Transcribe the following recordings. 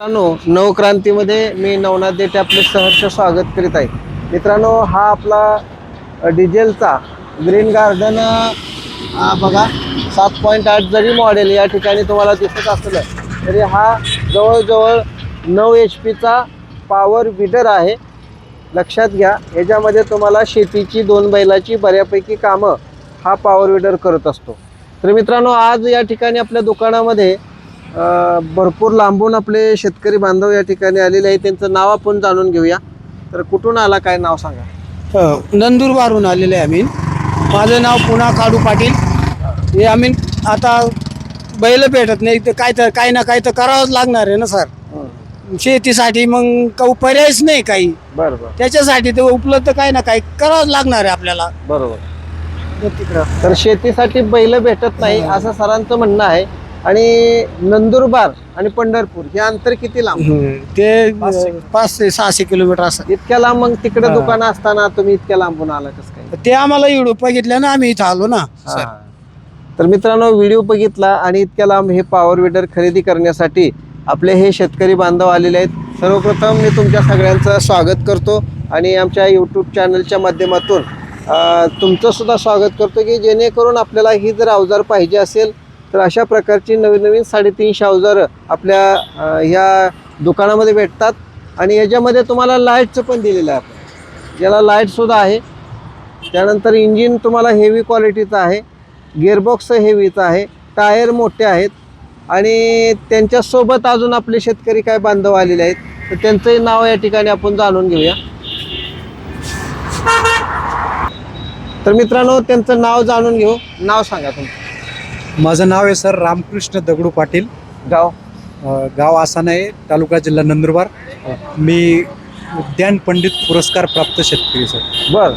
मित्रांनो नवक्रांतीमध्ये मी नवनाथ देठे आपले सहर्ष स्वागत करीत आहे. मित्रांनो हा आपला डिझेलचा ग्रीन गार्डन बघा सात पॉईंट आठ जरी मॉडेल या ठिकाणी तुम्हाला दिसत असलं तरी हा जवळजवळ नऊ एच पीचा पॉवर विडर आहे. लक्षात घ्या याच्यामध्ये तुम्हाला शेतीची दोन बैलाची बऱ्यापैकी कामं हा पॉवर विडर करत असतो. तर मित्रांनो आज या ठिकाणी आपल्या दुकानामध्ये भरपूर लांबून आपले शेतकरी बांधव या ठिकाणी आलेले आहेत. त्यांचं नाव आपण जाणून घेऊया. तर कुठून आला काय नाव सांगा? नंदुरबारहून आलेले आहे आम्ही. माझं नाव पुन्हा काडू पाटील. हे आम्ही आता बैल भेटत नाही. तर काय तर काही ना काही तर करावंच लागणार आहे ना सर? शेतीसाठी मग काही पर्यायच नाही काही. बरं बरं त्याच्यासाठी ते उपलब्ध काही ना काही करावंच लागणार आहे आपल्याला. बरोबर. तर शेतीसाठी बैल भेटत नाही असं सरांचं म्हणणं आहे. आणि नंदुरबार आणि पंढरपूर हे अंतर किती लांब? ते पाच ते सहाशे किलोमीटर असं. इतक्या लांब मग तिकडे. दुकानं असताना तुम्ही इतक्या लांबून आला कसं काय? ते आम्हाला एवढं बघितलं ना आम्ही इथं आलो ना. हा. तर मित्रांनो व्हिडिओ बघितला आणि इतक्या लांब हे पॉवर विडर खरेदी करण्यासाठी आपले हे शेतकरी बांधव आलेले आहेत. सर्वप्रथम मी तुमच्या सगळ्यांचं स्वागत करतो आणि आमच्या यूट्यूब चॅनलच्या माध्यमातून अ, तुमचं सुद्धा स्वागत करतो की जेणेकरून आपल्याला ही जर अवजार पाहिजे असेल तर अशा प्रकारची नवीन नवीन साडेतीनशे अवजारं आपल्या ह्या दुकानामध्ये भेटतात. आणि याच्यामध्ये तुम्हाला लाईटचं पण दिलेलं आहे. आपण याला लाईटसुद्धा आहे. त्यानंतर इंजिन तुम्हाला हेवी क्वालिटीचं आहे. गिअरबॉक्स हेवीचं आहे. टायर मोठे आहेत. आणि त्यांच्यासोबत अजून आपले शेतकरी काय बांधव आलेले आहेत तर त्यांचंही नाव या ठिकाणी आपण जाणून घेऊया. तर मित्रांनो त्यांचं नाव जाणून घेऊ. नाव सांगा तुमचं. माझं नाव आहे सर रामकृष्ण दगडू पाटील. गाव? अ, गाव आसाना आहे तालुका जिल्हा नंदुरबार. मी उद्यान पंडित पुरस्कार प्राप्त शेतकरी सर. बर.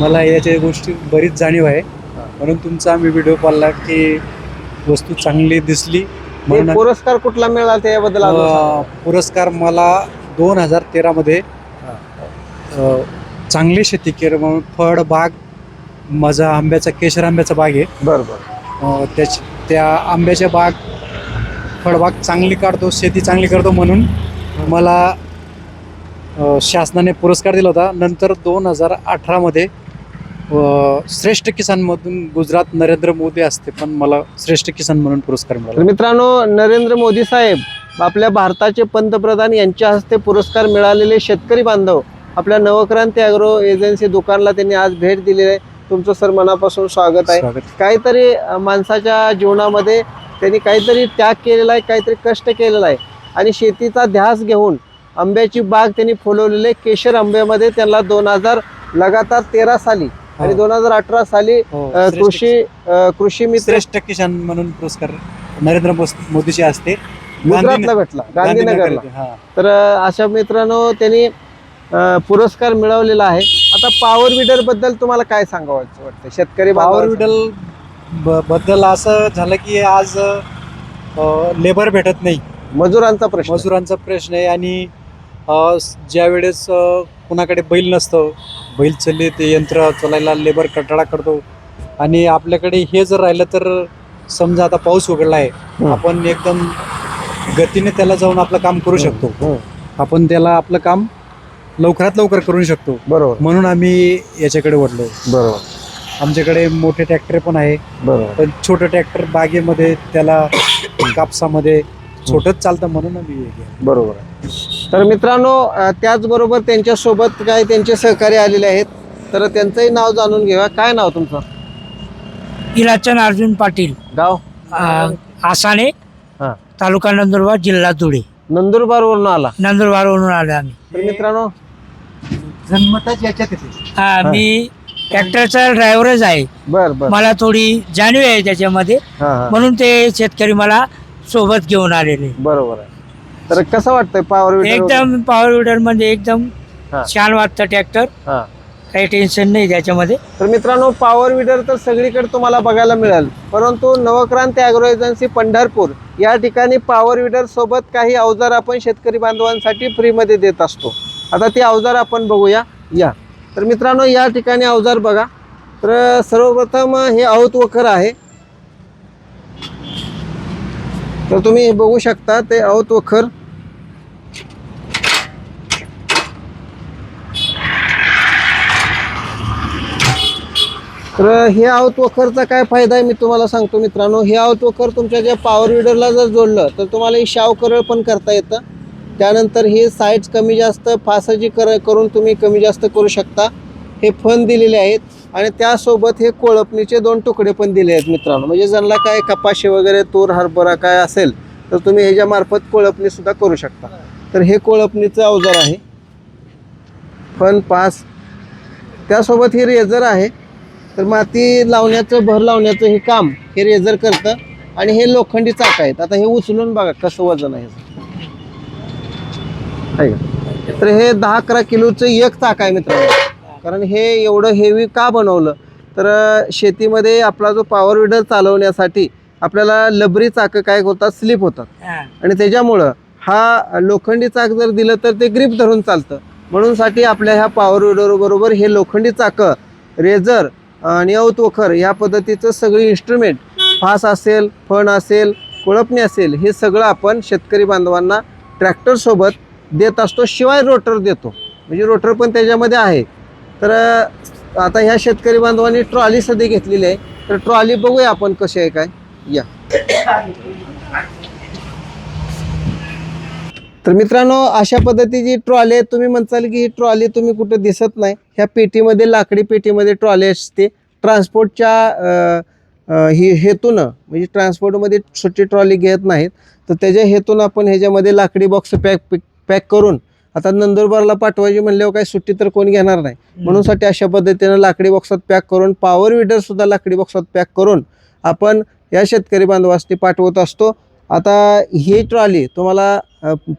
मला याच्या गोष्टी बरीच जाणीव आहे. म्हणून तुमचा आम्ही व्हिडिओ पाहिला की वस्तू चांगली दिसली. म्हणून पुरस्कार कुठला मिळाला त्याबद्दल अजून अ, सांगा. पुरस्कार मला दोन हजार तेरामध्ये चांगली शेती केली म्हणून फळ बाग माझा आंब्याचा केशर आंब्याचा बाग आहे. बर बर. अ, त्याच त्या आंब्याच्या बाग फळबाग चांगली काढतो शेती चांगली करतो म्हणून मला शासनाने पुरस्कार दिला होता. नंतर दोन हजार अठरामध्ये श्रेष्ठ किसानमधून गुजरात नरेंद्र मोदी असते पण मला श्रेष्ठ किसान म्हणून पुरस्कार मिळाला. मित्रांनो नरेंद्र मोदी साहेब आपल्या भारताचे पंतप्रधान यांच्या हस्ते पुरस्कार मिळालेले शेतकरी बांधव आपल्या नवक्रांती अॅग्रो एजन्सी दुकानला त्यांनी आज भेट दिली आहे. तुमचं सर मनापासून स्वागत आहे. स्वागत. काहीतरी अ, माणसाच्या जीवनामध्ये त्यांनी काहीतरी त्याग केलेला आहे काहीतरी कष्ट केलेला आहे. आणि शेतीचा ध्यास घेऊन आंब्याची बाग त्यांनी फुलवलेले केशर आंब्यामध्ये त्यांना दोन हजार लगातार तेरा साली आणि हो. दोन हजार अठरा साली हो, अ, श्रेष्ठ- कृषी अ, कृषी मित्र श्रेष्ठ किसान म्हणून पुरस्कार नरेंद्र मोस- मोदीचे असते. गुजरातला भेटला गांधीनगरला हा. तर अ, अशा मित्रांनो त्यांनी पुरस्कार मिळवलेला आहे. आता पॉवर विडरबद्दल तुम्हाला काय सांगावं वाटतं? शेतकरी पॉवर? विडलबद्दल असं झालं की आज लेबर भेटत नाही. मजुरांचा प्रश्न. मजुरांचा प्रश्न आहे आणि ज्या वेळेस कुणाकडे बैल नसतं बैल चालले ते यंत्र चालायला लेबर कंटाळा करतो. आणि आपल्याकडे हे जर राहिलं तर समजा आता पाऊस उघडला आहे. आपण एकदम गतीने त्याला जाऊन आपलं काम करू शकतो. आपण त्याला आपलं काम लवकरात लवकर करू शकतो. बरोबर. म्हणून आम्ही याच्याकडे वळलो. बरोबर. आमच्याकडे मोठे ट्रॅक्टर पण आहे. बरोबर. पण छोटं ट्रॅक्टर बागेमध्ये त्याला कापसामध्ये छोटंच चालतं म्हणून आम्ही हे केलं. बरोबर. आहे. तर मित्रांनो अ, त्याचबरोबर त्यांच्यासोबत काय त्यांचे सहकारी आलेले आहेत तर त्यांचंही नाव जाणून घेऊया. काय नाव तुमचं? इलाचन अर्जुन पाटील. गाव? अ, आसाने हा. तालुका नंदुरबार जिल्हा धुळे. नंदुरबारवरून आला. नंदुरबारवरून आलो आम्ही. तर मित्रांनो जन्मताच याच्यात येते. हा, मी ट्रॅक्टरचा ड्रायव्हरच आहे. बर बर. मला थोडी जाणीव आहे त्याच्यामध्ये. हा हा. म्हणून ते शेतकरी मला सोबत घेऊन आलेले. बरोबर आहे. तर कसं वाटतंय पॉवर विडर एकदम पॉवर विडरमध्ये एकदम हा. छान वाटतं ट्रॅक्टर हा. काही टेन्शन नाही त्याच्यामध्ये. तर मित्रांनो पॉवर विडर तर सगळीकडे तुम्हाला बघायला मिळेल. परंतु नवक्रांती अॅग्रो एजन्सी पंढरपूर या ठिकाणी पॉवर विडर सोबत काही अवजार आपण शेतकरी बांधवांसाठी फ्रीमध्ये देत असतो. आता ती अवजार आपण बघूया. या. तर मित्रांनो या ठिकाणी अवजार बघा. तर सर्वप्रथम हे औत वखर आहे. तर तुम्ही बघू शकता ते औत वखर. तर हे आवत वखरचा काय फायदा आहे मी तुम्हाला सांगतो मित्रांनो. हे आवत वखर तुमच्या ज्या पॉवर विडरला जर जोडलं तर तुम्हाला ही शाव करळ पण करता येतं. त्यानंतर हे साईड्स कमी जास्त फासाची कर करून तुम्ही कमी जास्त करू शकता. हे फन दिलेले आहेत आणि त्यासोबत हे कोळपणीचे दोन तुकडे पण दिले आहेत मित्रांनो. म्हणजे ज्यांना काय कपाशी वगैरे तूर हरभरा काय असेल तर तुम्ही ह्याच्यामार्फत कोळपणीसुद्धा करू शकता. तर हे कोळपणीचं अवजार आहे. फन पास. त्यासोबत हे रेझर आहे. तर माती लावण्याचं भर लावण्याचं हे काम हे रेझर करतं. आणि हे लोखंडी चाक आहेत. आता हे उचलून बघा कसं वजन आहे. आहे का? तर हे दहा अकरा किलोचं एक चाक आहे मित्रांनो. कारण हे एवढं हेवी का बनवलं? तर शेतीमध्ये आपला जो पॉवर विडर चालवण्यासाठी आपल्याला लबरी चाकं काय होतात? स्लिप होतात. आणि त्याच्यामुळं हा लोखंडी चाक जर दिलं तर ते ग्रीप धरून चालतं. म्हणून साठी आपल्या ह्या पॉवर विडर बरोबर हे लोखंडी चाकं रेझर आणि अवतवखर या पद्धतीचं सगळी इन्स्ट्रुमेंट फास असेल फण असेल कोळपणी असेल हे सगळं आपण शेतकरी बांधवांना ट्रॅक्टरसोबत देत असतो शिवाय रोटर देतो. म्हणजे रोटर पण त्याच्यामध्ये आहे. तर आता ह्या शेतकरी बांधवांनी ट्रॉली सध्या घेतलेली आहे. तर ट्रॉली बघूया आपण कशी आहे काय. या. तर मित्रांनो अशा पद्धतीची ट्रॉली आहे तुम्ही म्हणताल की ही ट्रॉली तुम्ही कुठं दिसत नाही. ह्या पेटीमध्ये लाकडी पेटीमध्ये ट्रॉली असते. ट्रान्सपोर्टच्या ही हेतूनं म्हणजे ट्रान्सपोर्टमध्ये छोटी ट्रॉली घेत नाहीत. तर त्याच्या हेतून आपण ह्याच्यामध्ये लाकडी बॉक्स पॅक पॅक करून आता नंदुरबारला पाठवायची म्हणल्यावर काही सुट्टी तर कोण घेणार नाही. म्हणून साठी अशा पद्धतीनं लाकडी बॉक्सात पॅक करून पॉवर विडर सुद्धा लाकडी बॉक्सात पॅक करून आपण या शेतकरी बांधवासाठी पाठवत असतो. आता ही ट्रॉली तुम्हाला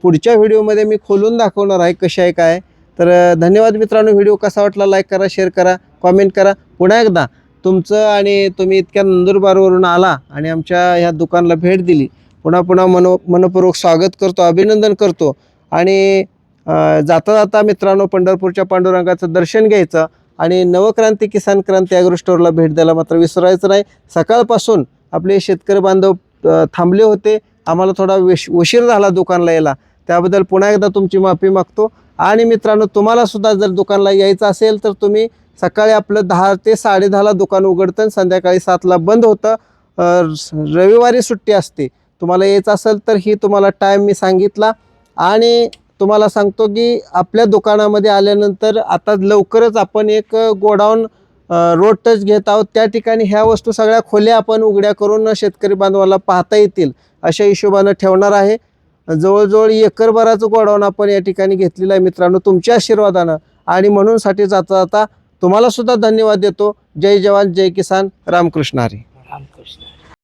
पुढच्या व्हिडिओमध्ये मी खोलून दाखवणार आहे कशी आहे काय तर धन्यवाद मित्रांनो. व्हिडिओ कसा वाटला लाईक करा शेअर करा कॉमेंट करा. पुन्हा एकदा तुमचं आणि तुम्ही इतक्या नंदुरबारवरून आला आणि आमच्या ह्या दुकानला भेट दिली. पुन्हा पुन्हा मनो मनपूर्वक स्वागत करतो अभिनंदन करतो. आणि जाता जाता मित्रांनो पंढरपूरच्या पांडुरंगाचं दर्शन घ्यायचं आणि नवक्रांती किसान क्रांती ॲग्रो स्टोअरला भेट द्यायला मात्र विसरायचं नाही. सकाळपासून आपले शेतकरी बांधव थांबले होते. आम्हाला थोडा वेश उशीर झाला दुकानला यायला. त्याबद्दल पुन्हा एकदा तुमची माफी मागतो. आणि मित्रांनो तुम्हालासुद्धा जर दुकानला यायचं असेल तर तुम्ही सकाळी आपलं दहा ते साडेदहाला दुकान उघडतं आणि संध्याकाळी सातला बंद होतं. रविवारी सुट्टी असते. तुम्हाला यायचं असेल तर ही तुम्हाला टाईम मी सांगितला. आणि तुम्हाला सांगतो की आपल्या दुकानामध्ये आल्यानंतर आता लवकरच आपण एक गोडाऊन रोड टच घेत आहोत. त्या ठिकाणी ह्या वस्तू सगळ्या खोल्या आपण उघड्या करून शेतकरी बांधवाला पाहता येतील अशा हिशोबानं ठेवणार आहे. जवळजवळ एकरभराचं गोडाऊन आपण या ठिकाणी घेतलेलं आहे मित्रांनो तुमच्या आशीर्वादानं. आणि म्हणूनसाठी जाता जाता तुम्हालासुद्धा धन्यवाद देतो. जय जवान जय किसान. रामकृष्ण हरी.